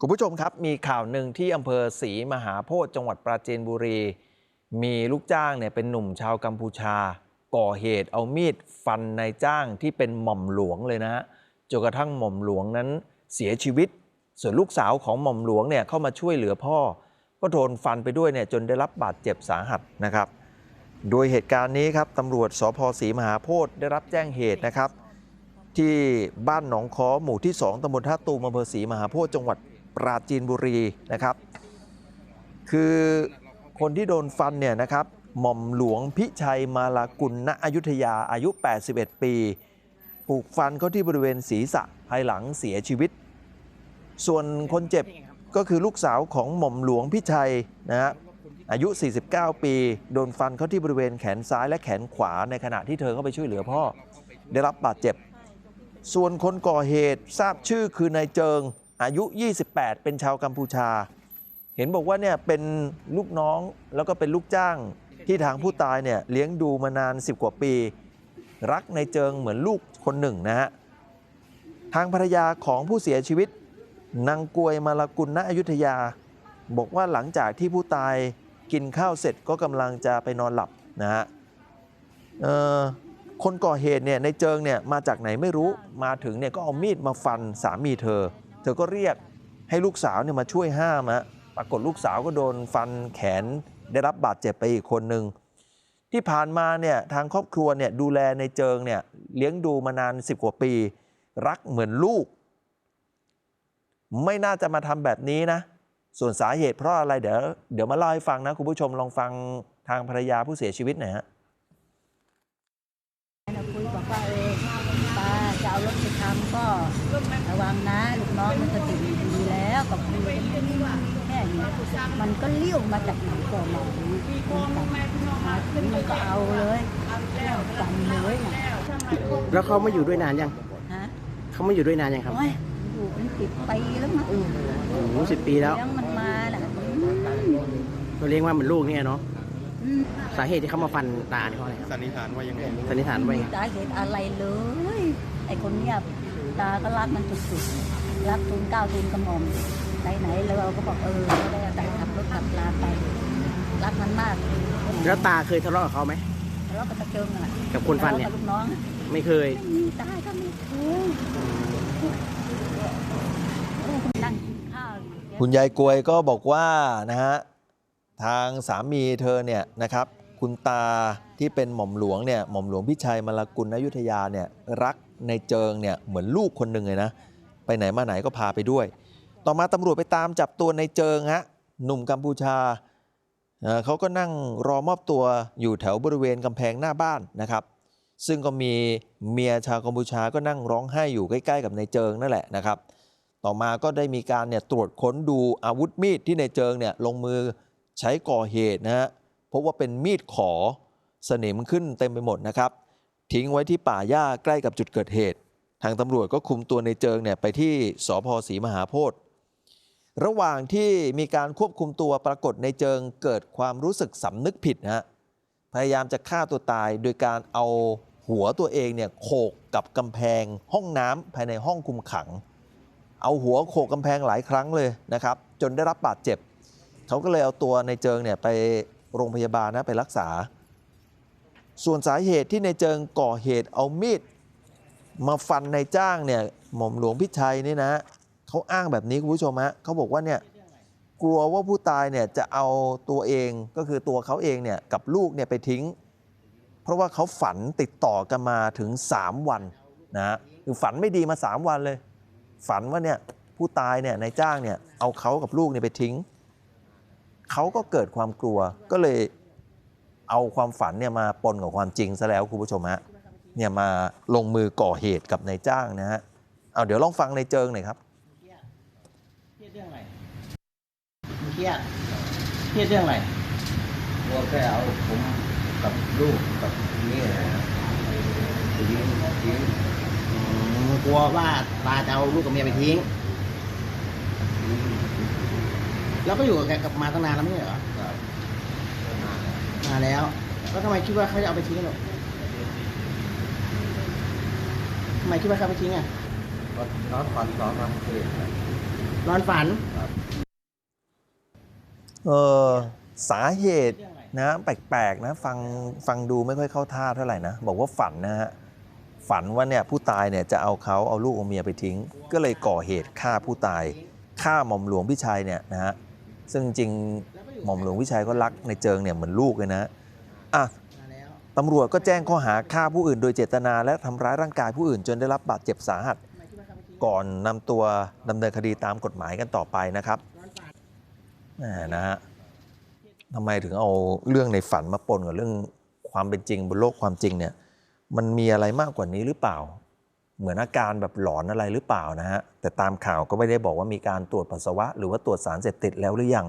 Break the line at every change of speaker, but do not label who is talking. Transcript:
คุณผู้ชมครับมีข่าวหนึ่งที่อำเภอศรีมหาโพธิ์จังหวัดปราจีนบุรี มีลูกจ้างเนี่ยเป็นหนุ่มชาวกัมพูชา ก่อเหตุเอามีดฟันนายจ้างที่เป็นหม่อมหลวงเลยนะฮะจนกระทั่งหม่อมหลวงนั้นเสียชีวิต ส่วนลูกสาวของหม่อมหลวงเนี่ยเข้ามาช่วยเหลือพ่อ ก็โดนฟันไปด้วยเนี่ยจนได้รับบาดเจ็บสาหัสนะครับ โดยเหตุการณ์นี้ครับตำรวจสพศรีมหาโพธิ์ได้รับแจ้งเหตุนะครับ ที่บ้านหนองคอหมู่ที่ 2ตำบลท่าตูมอำเภอศรีมหาโพธิ์จังหวัด ปราจีนบุรีนะครับ คือคนที่โดนฟันเนี่ยนะครับหม่อมหลวงพิชัยมาลากุลณอยุธยาอายุ 81 ปี ถูกฟันเข้าที่บริเวณศีรษะภายหลังเสียชีวิต ส่วนคนเจ็บก็คือลูกสาวของหม่อมหลวงพิชัยนะฮะอายุ 49 ปี โดนฟันเข้าที่บริเวณแขนซ้ายและแขนขวาในขณะที่เธอเข้าไปช่วยเหลือพ่อ ได้รับบาดเจ็บ ส่วนคนก่อเหตุทราบชื่อคือนายเจิง อายุ 28 เป็นชาวกัมพูชา เห็นบอกว่าเนี่ยเป็นลูกน้องแล้วก็เป็นลูกจ้างที่ทางผู้ตายเนี่ยเลี้ยงดูมานาน 10 กว่าปี รักในเจิงเหมือนลูกคนหนึ่งนะฮะทางภรรยาของผู้เสียชีวิตนางกวยมาลกุลณอยุธยา บอกว่าหลังจากที่ผู้ตายกินข้าวเสร็จก็กำลังจะไปนอนหลับนะฮะคนก่อเหตุเนี่ยในเจิงเนี่ยมาจากไหนไม่รู้มาถึงเนี่ยก็เอามีดมาฟันสามีเธอ ธอก็เรียกให้ลูกสาวเนี่ยมาช่วยห้ามฮะปรากฏลูกสาวก็โดนฟันแขนได้รับบาดเจ็บไปอีกคนหนึ่งที่ผ่านมาเนี่ยทางครอบครัวเนี่ยดูแลในเจิงเนี่ยเลี้ยงดูมานาน 10 กว่าปี รักเหมือนลูก ไม่น่าจะมาทำแบบนี้นะ ส่วนสาเหตุเพราะอะไรเดี๋ยวเดี๋ยวมาเล่าให้ฟังนะ คุณผู้ชมลองฟังทางภรรยาผู้เสียชีวิตหน่อยฮะ
คุยบอกว่าเออป้าจะเอารถไปทำก็ ระวังนะลูกน้องมันสติดีแล้วกับคุยกันแค่เนี้ยมันก็เลี้ยวมาจากไหนก็ไม่รู้มาถึงมันก็เอาเลยเอาฟันเลยนะ
แล้วเขามาอยู่ด้วยนานยัง
ฮะ
เขามาอยู่ด้วยนานยังครับ
โอ้ยอยู่เป็นสิบปีแล้วมั้ง
โอ้โหสิบปีแล้ว
เลี้ยงมันมาน่ะ
เราเลี้ยงว่าเหมือนลูกเนี่ยเนาะ
อืม
สาเหตุที่เขามาฟันตาเนี่ยเพราะอะไรครับ
สันนิษฐานว่ายังไง
สันนิษฐานว่า
ไม่
ไง
มีสาเหตุอะไรเลย ไอ้คนเนี้ยตาก็รักมันสุดๆรักทุนเก้าทุนกระหม่อมไหนๆแล้วเราก็บอกเออเราได้แต่ขับรถขับลาไป รักมันมาก
แล้วตาเคยทะเลาะกับเขาไหม
ทะเลาะกับตะเจิงอะ
กับคนฟันเนี่ย
ทะเลาะกับลูกน้อง
ไม่เคย
ไม่มีตายก็ไม่เคยนั่งกินข้าวอยู่
คุณยายกวยก็บอกว่านะฮะทางสามีเธอเนี่ยนะครับ คุณตาที่เป็นหม่อมหลวงเนี่ยหม่อมหลวงพิชัยมลกุลอยุธยาเนี่ยรักในเจิงเนี่ยเหมือนลูกคนหนึ่งเลยนะไปไหนมาไหนก็พาไปด้วย ต่อมาตำรวจไปตามจับตัวในเจิงฮะหนุ่มกัมพูชาเขาก็นั่งรอมอบตัวอยู่แถวบริเวณกำแพงหน้าบ้านนะครับ ซึ่งก็มีเมียชาวกัมพูชาก็นั่งร้องไห้อยู่ใกล้ๆ กับในเจิงนั่นแหละนะครับ ต่อมาก็ได้มีการเนี่ยตรวจค้นดูอาวุธมีดที่ในเจิงเนี่ยลงมือใช้ก่อเหตุนะฮะ บว่าเป็นมีดขอสนิมขึ้นเต็มไปหมดนะครับ ทิ้งไว้ที่ป่าหญ้าใกล้กับจุดเกิดเหตุ ทางตำรวจก็คุมตัวในเจิงเนี่ยไปที่สพศรีมหาโพธิ์ระหว่างที่มีการควบคุมตัวปรากฏในเจิงเกิดความรู้สึกสำนึกผิดนะฮะพยายามจะฆ่าตัวตายโดยการเอาหัวตัวเองเนี่ยโขกกับกำแพงห้องน้ำภายในห้องคุมขัง เอาหัวโขกกำแพงหลายครั้งเลยนะครับ จนได้รับบาดเจ็บ เขาก็เลยเอาตัวในเจิงเนี่ยไป โรงพยาบาลนะไปรักษา ส่วนสาเหตุที่ในเจิงก่อเหตุเอามีดมาฟันในจ้างเนี่ยหม่อมหลวงพิชัยนี่นะเขาอ้างแบบนี้คุณผู้ชมฮะเขาบอกว่าเนี่ยกลัวว่าผู้ตายเนี่ยจะเอาตัวเองก็คือตัวเขาเองเนี่ยกับลูกเนี่ยไปทิ้ง เพราะว่าเขาฝันติดต่อกันมาถึง 3 วันนะฮะคือฝันไม่ดีมา 3 วันเลย ฝันว่าเนี่ยผู้ตายเนี่ยนายจ้างเนี่ยเอาเขากับลูกเนี่ยไปทิ้ง เขาก็เกิดความกลัวก็เลยเอาความฝันเนี่ยมาปนกับความจริงซะแล้วคุณผู้ชมฮะเนี่ยมาลงมือก่อเหตุกับนายจ้างนะฮะเอาเดี๋ยวลองฟังนายเจิงหน่อยครับ
เครียดเรื่องอะไรเครียดเครียดเรื่องอะไร
กลัวแค่เอาผมกับลูกกับนี่นะทิ้งทิ้ง
อืมกลัวว่าตาจะเอาลูกกับเมียไปทิ้ง แล้วก็อยู่กับแกกับมาตั้งนานแล้วไม่ใช่เหรอ
ครับ
นานแล้ว แล้วทำไมคิดว่าเขาจะเอาไปทิ้งหรอทำไมคิดว่าเขาเอาไปทิ้งอะ
ก็นอนฝันสองวันคืนครับ
อนอนฝัน
เออสาเหตุนะแปลกๆนะฟังฟังดูไม่ค่อยเข้าท่าเท่าไหร่นะ บอกว่าฝันนะฮะฝันว่าเนี่ยผู้ตายเนี่ยจะเอาเขาเอาลูกเอาเมียไปทิ้ง ก็เลยก่อเหตุฆ่าผู้ตายฆ่าหม่อมหลวงพิชัยเนี่ยนะฮะ ซึ่งจริงๆหม่อมหลวงพิชัยก็รักในเจิงเนี่ยเหมือนลูกเลยนะอะ
มาแล้ว
ตำรวจก็แจ้งข้อหาฆ่าผู้อื่น โดยเจตนาและทำร้ายร่างกายผู้อื่น จนได้รับบาดเจ็บสาหัส ก่อนนำตัวดำเนินคดีตามกฎหมายกันต่อไปนะครับแหมนะฮะทำไมถึงเอาเรื่องในฝันมาปนกับเรื่องความเป็นจริงบนโลกความจริงเนี่ย มันมีอะไรมากกว่านี้หรือเปล่า เหมือนอาการแบบหลอนอะไรหรือเปล่านะฮะแต่ตามข่าวก็ไม่ได้บอกว่ามีการตรวจปัสสาวะ หรือว่าตรวจสารเสพติดแล้วหรือยัง